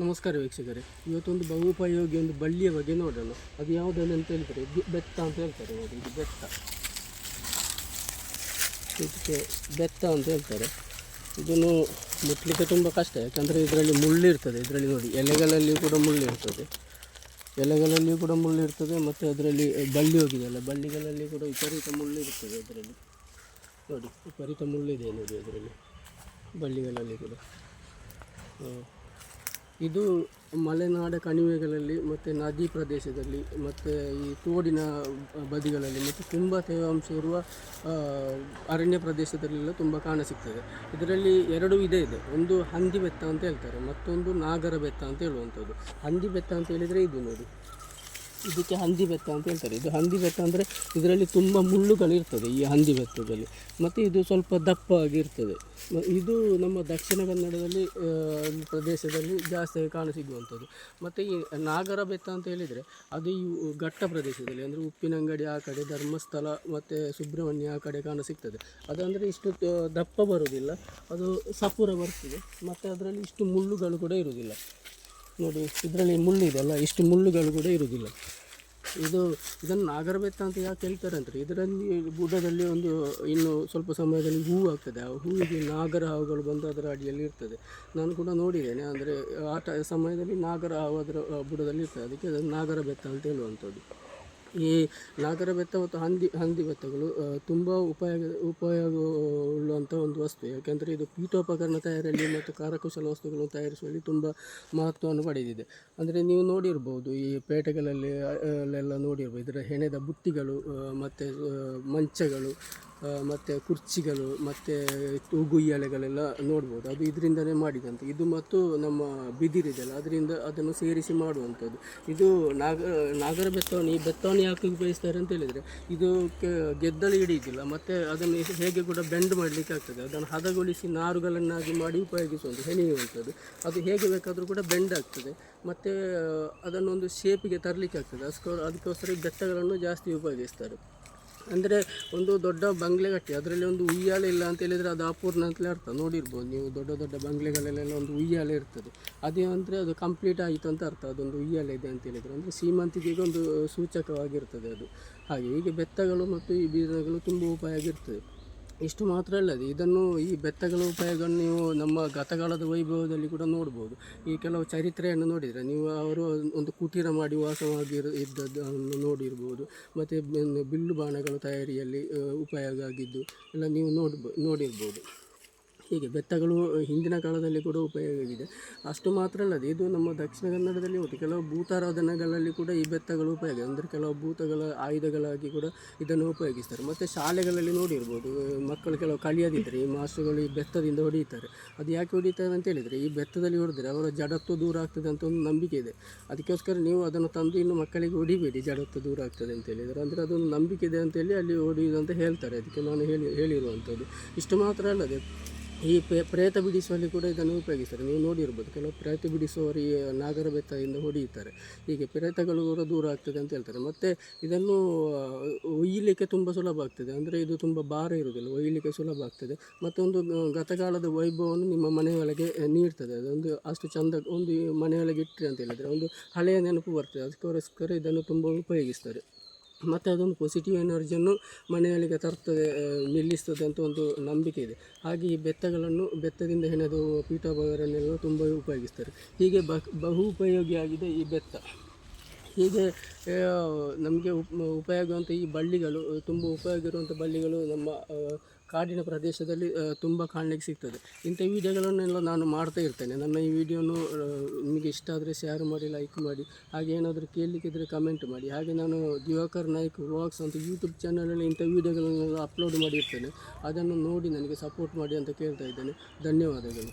ನಮಸ್ಕಾರ ವೀಕ್ಷಕರೇ. ಇವತ್ತೊಂದು ಬಹುಪಯೋಗಿ ಒಂದು ಬಳ್ಳಿಯ ಬಗ್ಗೆ ನೋಡೋಣ. ಅದು ಯಾವುದನ್ನು ಅಂತ ಹೇಳ್ತಾರೆ ಬೆತ್ತ ಅಂತ ಹೇಳ್ತಾರೆ ನೋಡಿ, ಇದು ಬೆತ್ತ. ಇದಕ್ಕೆ ಬೆತ್ತ ಅಂತ ಹೇಳ್ತಾರೆ. ಇದನ್ನು ಮುಟ್ಲಿಕ್ಕೆ ತುಂಬ ಕಷ್ಟ, ಯಾಕಂದರೆ ಇದರಲ್ಲಿ ಮುಳ್ಳಿರ್ತದೆ ಇದರಲ್ಲಿ ನೋಡಿ, ಎಲೆಗಳಲ್ಲಿಯೂ ಕೂಡ ಮುಳ್ಳಿರ್ತದೆ ಎಲೆಗಳಲ್ಲಿಯೂ ಕೂಡ ಮುಳ್ಳಿರ್ತದೆ ಮತ್ತು ಅದರಲ್ಲಿ ಬಳ್ಳಿ ಹೋಗಿದೆಯಲ್ಲ ಬಳ್ಳಿಗಳಲ್ಲಿ ಕೂಡ ವಿಪರೀತ ಮುಳ್ಳಿರ್ತದೆ ಅದರಲ್ಲಿ. ನೋಡಿ, ವಿಪರೀತ ಮುಳ್ಳಿದೆ ನೋಡಿ ಅದರಲ್ಲಿ ಬಳ್ಳಿಗಳಲ್ಲಿ ಕೂಡ. ಇದು ಮಲೆನಾಡ ಕಣಿವೆಗಳಲ್ಲಿ ಮತ್ತು ನದಿ ಪ್ರದೇಶದಲ್ಲಿ ಮತ್ತು ಈ ತೋಡಿನ ಬದಿಗಳಲ್ಲಿ ಮತ್ತು ತುಂಬ ತೇವಾಂಶ ಇರುವ ಅರಣ್ಯ ಪ್ರದೇಶದಲ್ಲೆಲ್ಲ ತುಂಬ ಕಾಣಸಿಗ್ತದೆ ಇದರಲ್ಲಿ ಎರಡು ವಿಧ ಇದೆ. ಒಂದು ಹಂದಿ ಬೆತ್ತ ಅಂತ ಹೇಳ್ತಾರೆ. ಮತ್ತೊಂದು ನಾಗರ ಬೆತ್ತ ಅಂತ ಹೇಳುವಂಥದ್ದು. ಹಂದಿ ಬೆತ್ತ ಅಂತ ಹೇಳಿದರೆ ಇದು ನೋಡಿ. ಇದಕ್ಕೆ ಹಂದಿ ಬೆತ್ತ ಅಂತ ಹೇಳ್ತಾರೆ. ಇದು ಹಂದಿ ಬೆತ್ತ ಅಂದರೆ ಇದರಲ್ಲಿ ತುಂಬ ಮುಳ್ಳುಗಳಿರ್ತದೆ ಈ ಹಂದಿ ಬೆತ್ತದಲ್ಲಿ ಮತ್ತು ಇದು ಸ್ವಲ್ಪ ದಪ್ಪ ಆಗಿರ್ತದೆ. ಇದು ನಮ್ಮ ದಕ್ಷಿಣ ಕನ್ನಡದಲ್ಲಿ ಪ್ರದೇಶದಲ್ಲಿ ಜಾಸ್ತಿಯಾಗಿ ಕಾಣಸಿಗುವಂಥದ್ದು. ಮತ್ತು ಈ ನಾಗರ ಬೆತ್ತ ಅಂತ ಹೇಳಿದರೆ ಅದು ಈ ಘಟ್ಟ ಪ್ರದೇಶದಲ್ಲಿ, ಅಂದರೆ ಉಪ್ಪಿನಂಗಡಿ ಆ ಕಡೆ ಧರ್ಮಸ್ಥಳ ಮತ್ತು ಸುಬ್ರಹ್ಮಣ್ಯ ಆ ಕಡೆ ಕಾಣಸಿಗ್ತದೆ ಅದಂದರೆ ಇಷ್ಟು ದಪ್ಪ ಬರುವುದಿಲ್ಲ. ಅದು ಸಪುರ ಬರ್ತದೆ. ಮತ್ತು ಅದರಲ್ಲಿ ಇಷ್ಟು ಮುಳ್ಳುಗಳು ಕೂಡ ಇರುವುದಿಲ್ಲ. ನೋಡಿ, ಇದರಲ್ಲಿ ಮುಳ್ಳು ಇದೆಲ್ಲ ಇಷ್ಟು ಮುಳ್ಳುಗಳು ಕೂಡ ಇರುವುದಿಲ್ಲ. ಇದು ಇದನ್ನು ನಾಗರಬೆತ್ತ ಅಂತ ಯಾಕೆ ಹೇಳ್ತಾರೆ ಅಂದರೆ ಇದರಲ್ಲಿ ಬುಡದಲ್ಲಿ ಒಂದು ಇನ್ನು ಸ್ವಲ್ಪ ಸಮಯದಲ್ಲಿ ಹೂವು ಆಗ್ತದೆ. ಆ ಹೂವಿಗೆ ನಾಗರ ಹಾವುಗಳು ಬಂದು ಅದರ ಅಡಿಯಲ್ಲಿ ಇರ್ತದೆ. ನಾನು ಕೂಡ ನೋಡಿದ್ದೇನೆ, ಅಂದರೆ ಆ ಸಮಯದಲ್ಲಿ ನಾಗರ ಹಾವು ಅದರ ಬುಡದಲ್ಲಿ ಇರ್ತದೆ. ಅದಕ್ಕೆ ಅದನ್ನು ನಾಗರ ಬೆತ್ತ ಅಂತ ಹೇಳುವಂಥದ್ದು. ಈ ನಾಗರ ಬೆತ್ತ ಮತ್ತು ಹಂದಿ ಹಂದಿ ಬೆತ್ತಗಳು ತುಂಬ ಉಪಯೋಗ ಉಪಯೋಗ ಉಳ್ಳುವಂಥ ಒಂದು ವಸ್ತು. ಯಾಕೆಂದರೆ ಇದು ಪೀಠೋಪಕರಣ ತಯಾರಿಯಲ್ಲಿ ಮತ್ತು ಕರಕುಶಲ ವಸ್ತುಗಳನ್ನು ತಯಾರಿಸುವಲ್ಲಿ ತುಂಬ ಮಹತ್ವವನ್ನು ಪಡೆದಿದೆ. ಅಂದರೆ ನೀವು ನೋಡಿರ್ಬೋದು, ಈ ಪೇಟೆಗಳಲ್ಲಿ ಅಲ್ಲೆಲ್ಲ ನೋಡಿರ್ಬೋದು, ಇದರ ಹೆಣೆದ ಬುಟ್ಟಿಗಳು ಮತ್ತು ಮಂಚಗಳು ಮತ್ತು ಕುರ್ಚಿಗಳು, ಮತ್ತು ತೂಗುಯ್ಯಲೆಗಳೆಲ್ಲ ನೋಡ್ಬೋದು. ಅದು ಇದರಿಂದಲೇ ಮಾಡಿದಂಥ ಇದು ಮತ್ತು ನಮ್ಮ ಬಿದಿರಿದೆಲ್ಲ, ಅದರಿಂದ ಅದನ್ನು ಸೇರಿಸಿ ಮಾಡುವಂಥದ್ದು. ಇದು ನಾಗ, ನಾಗರ ಬೆತ್ತವನ್ನು ಈ ಬೆತ್ತವನ್ನು ಯಾಕೆ ಉಪಯೋಗಿಸ್ತಾರೆ ಅಂತ ಹೇಳಿದರೆ, ಇದು ಗೆದ್ದಲು ಹಿಡಿಯುವುದಿಲ್ಲ, ಮತ್ತು ಅದನ್ನು ಹೇಗೆ ಕೂಡ ಬೆಂಡ್ ಮಾಡಲಿಕ್ಕೆ ಆಗ್ತದೆ. ಅದನ್ನು ಹದಗೊಳಿಸಿ ನಾರುಗಳನ್ನಾಗಿ ಮಾಡಿ ಉಪಯೋಗಿಸುವಂಥದ್ದು, ಹೆಣೆಯುವಂಥದ್ದು. ಅದು ಹೇಗೆ ಬೇಕಾದರೂ ಕೂಡ ಬೆಂಡ್ ಆಗ್ತದೆ. ಮತ್ತು ಅದನ್ನೊಂದು ಶೇಪಿಗೆ ತರಲಿಕ್ಕೆ ಆಗ್ತದೆ. ಅದಕ್ಕೋ ಅದಕ್ಕೋಸ್ಕರ ಬೆಟ್ಟಗಳನ್ನು ಜಾಸ್ತಿ ಉಪಯೋಗಿಸ್ತಾರೆ. ಅಂದರೆ ಒಂದು ದೊಡ್ಡ ಬಂಗ್ಲೆ ಕಟ್ಟಿ ಅದರಲ್ಲಿ ಒಂದು ಉಯ್ಯಾಲೆ ಇಲ್ಲ ಅಂತ ಹೇಳಿದರೆ ಅದು ಅಪೂರ್ಣ ಅಂತಲೇ ಅರ್ಥ. ನೋಡಿರ್ಬೋದು ನೀವು ದೊಡ್ಡ ದೊಡ್ಡ ಬಂಗ್ಲೆಗಳಲ್ಲೆಲ್ಲ ಒಂದು ಉಯ್ಯಾಲೆ ಇರ್ತದೆ. ಅದೇ ಅಂದರೆ ಅದು ಕಂಪ್ಲೀಟ್ ಆಯಿತು ಅಂತ ಅರ್ಥ. ಅದೊಂದು ಉಯ್ಯಾಲೆ ಇದೆ ಅಂತ ಹೇಳಿದರೆ ಅಂದರೆ ಸೀಮಂತಿಗೆಗೆ ಒಂದು ಸೂಚಕವಾಗಿರ್ತದೆ ಅದು. ಹಾಗೆ ಹೀಗೆ ಬೆತ್ತಗಳು ಮತ್ತು ಈ ಬೀಜಗಳು ತುಂಬ ಉಪಯೋಗ ಇರ್ತದೆ. ಇಷ್ಟು ಮಾತ್ರ ಅಲ್ಲದೆ ಇದನ್ನು ಈ ಬೆತ್ತಗಳ ಉಪಯೋಗವನ್ನು ನೀವು ನಮ್ಮ ಗತಕಾಲದ ವೈಭವದಲ್ಲಿ ಕೂಡ ನೋಡ್ಬೋದು. ಈ ಕೆಲವು ಚರಿತ್ರೆಯನ್ನು ನೋಡಿದರೆ ನೀವು ಅವರು ಒಂದು ಕುಟೀರ ಮಾಡಿ ವಾಸವಾಗಿ ಇರ- ಇದ್ದದ್ದನ್ನು ನೋಡಿರ್ಬೋದು. ಮತ್ತು ಬಿಲ್ಲು ಬಾಣಗಳ ತಯಾರಿಯಲ್ಲಿ ಉಪಯೋಗ ಆಗಿದ್ದು ಎಲ್ಲ ನೀವು ನೋಡ್ಬೋ ನೋಡಿರ್ಬೋದು. ಹೀಗೆ ಬೆತ್ತಗಳು ಹಿಂದಿನ ಕಾಲದಲ್ಲಿ ಕೂಡ ಉಪಯೋಗವಿದೆ. ಅಷ್ಟು ಮಾತ್ರ ಅಲ್ಲದೆ ಇದು ನಮ್ಮ ದಕ್ಷಿಣ ಕನ್ನಡದಲ್ಲಿ ಹೋಗುತ್ತೆ ಕೆಲವು ಭೂತಾರಾಧನೆಗಳಲ್ಲಿ ಕೂಡ ಈ ಬೆತ್ತಗಳು ಉಪಯೋಗ, ಅಂದರೆ ಕೆಲವು ಭೂತಗಳ ಆಯುಧಗಳಾಗಿ ಕೂಡ ಇದನ್ನು ಉಪಯೋಗಿಸ್ತಾರೆ. ಮತ್ತು ಶಾಲೆಗಳಲ್ಲಿ ನೋಡಿರ್ಬೋದು ಮಕ್ಕಳು ಕೆಲವು ಕಲಿಯದಿದ್ದರೆ ಈ ಮಾಸ್ಟರ್ಗಳು ಈ ಬೆತ್ತದಿಂದ ಹೊಡೆಯುತ್ತಾರೆ ಅದು ಯಾಕೆ ಹೊಡಿತಾರೆ ಅಂತ ಹೇಳಿದರೆ, ಈ ಬೆತ್ತದಲ್ಲಿ ಹೊಡೆದ್ರೆ ಅವರ ಜಡತ್ವ ದೂರ ಆಗ್ತದೆ ಅಂತ ಒಂದು ನಂಬಿಕೆ ಇದೆ. ಅದಕ್ಕೋಸ್ಕರ ನೀವು ಅದನ್ನು ತಂದು ಇನ್ನು ಮಕ್ಕಳಿಗೆ ಹೊಡಿಬೇಡಿ, ಜಡತ್ವ ದೂರ ಆಗ್ತದೆ ಅಂತ ಹೇಳಿದರೆ. ಅಂದರೆ ಅದೊಂದು ನಂಬಿಕೆ ಇದೆ ಅಂತೇಳಿ ಅಲ್ಲಿ ಹೊಡೆಯುವುದು ಅಂತ ಹೇಳ್ತಾರೆ. ಅದಕ್ಕೆ ನಾನು ಹೇಳಿ, ಹೇಳಿರುವಂಥದ್ದು. ಇಷ್ಟು ಮಾತ್ರ ಅಲ್ಲದೆ ಈ ಪ್ರೇತ ಬಿಡಿಸುವಲ್ಲಿ ಕೂಡ ಇದನ್ನು ಉಪಯೋಗಿಸ್ತಾರೆ. ನೀವು ನೋಡಿರ್ಬೋದು, ಕೆಲವು ಪ್ರೇತ ಬಿಡಿಸುವವರು ಈ ನಾಗರ ಬೆತ್ತದಿಂದ ಹೊಡೆಯುತ್ತಾರೆ. ಹೀಗೆ ಪ್ರೇತಗಳು ಕೂಡ ದೂರ ಆಗ್ತದೆ ಅಂತ ಹೇಳ್ತಾರೆ. ಮತ್ತು ಇದನ್ನು ಒಯ್ಯಲಿಕ್ಕೆ ತುಂಬ ಸುಲಭ ಆಗ್ತದೆ. ಅಂದರೆ ಇದು ತುಂಬ ಭಾರ ಇರುವುದಿಲ್ಲ, ಒಯ್ಯಲಿಕ್ಕೆ ಸುಲಭ ಆಗ್ತದೆ. ಮತ್ತೊಂದು ಗತಕಾಲದ ವೈಭವವನ್ನು ನಿಮ್ಮ ಮನೆಯೊಳಗೆ ನೀಡ್ತದೆ. ಅದೊಂದು ಅಷ್ಟು ಚಂದ, ಒಂದು ಮನೆಯೊಳಗೆ ಇಟ್ಟರೆ ಅಂತ ಹೇಳಿದರೆ, ಒಂದು ಹಳೆಯ ನೆನಪು ಬರ್ತದೆ. ಅದಕ್ಕೋಸ್ಕರ ಇದನ್ನು ತುಂಬ ಉಪಯೋಗಿಸ್ತಾರೆ. ಮತ್ತು ಅದೊಂದು ಪಾಸಿಟಿವ್ ಎನರ್ಜಿಯನ್ನು ಮನೆಯಲ್ಲಿಗೆ ತರ್ತದೆ ನಿಲ್ಲಿಸ್ತದೆ ಅಂತ ಒಂದು ನಂಬಿಕೆ ಇದೆ. ಹಾಗೆ ಈ ಬೆತ್ತಗಳನ್ನು ಬೆತ್ತದಿಂದ ಹೆಣೆದು ಪೀಠೋಪಕರಣೆಲ್ಲ ತುಂಬ ಉಪಯೋಗಿಸ್ತಾರೆ. ಹೀಗೆ ಬಹು ಉಪಯೋಗಿಯಾಗಿದೆ ಈ ಬೆತ್ತ. ಹೀಗೆ ನಮಗೆ ಉಪಯೋಗ ಅಂತ ಈ ಬಳ್ಳಿಗಳು, ತುಂಬ ಉಪಯೋಗ ಇರುವಂಥ ಬಳ್ಳಿಗಳು ನಮ್ಮ ಕಾಡಿನ ಪ್ರದೇಶದಲ್ಲಿ ತುಂಬ ಕಾಣಲಿಕ್ಕೆ ಸಿಗ್ತದೆ. ಇಂಥ ವೀಡಿಯೋಗಳನ್ನೆಲ್ಲ ನಾನು ಮಾಡ್ತಾ ಇರ್ತೇನೆ. ನನ್ನ ಈ ವಿಡಿಯೋನು ನಿಮಗೆ ಇಷ್ಟ ಆದರೆ ಶೇರ್ ಮಾಡಿ ಲೈಕ್ ಮಾಡಿ, ಹಾಗೆ ಏನಾದರೂ ಕೇಳಲಿಕ್ಕಿದ್ರೆ ಕಮೆಂಟ್ ಮಾಡಿ. ಹಾಗೆ ನಾನು ದಿವಾಕರ್ ನಾಯ್ಕ್ ವ್ಲಾಗ್ಸ್ ಅಂತ ಯೂಟ್ಯೂಬ್ ಚಾನಲಲ್ಲಿ ಇಂಥ ವೀಡಿಯೋಗಳನ್ನೆಲ್ಲ ಅಪ್ಲೋಡ್ ಮಾಡಿರ್ತೇನೆ. ಅದನ್ನು ನೋಡಿ ನನಗೆ ಸಪೋರ್ಟ್ ಮಾಡಿ ಅಂತ ಕೇಳ್ತಾ ಇದ್ದೇನೆ. ಧನ್ಯವಾದಗಳು.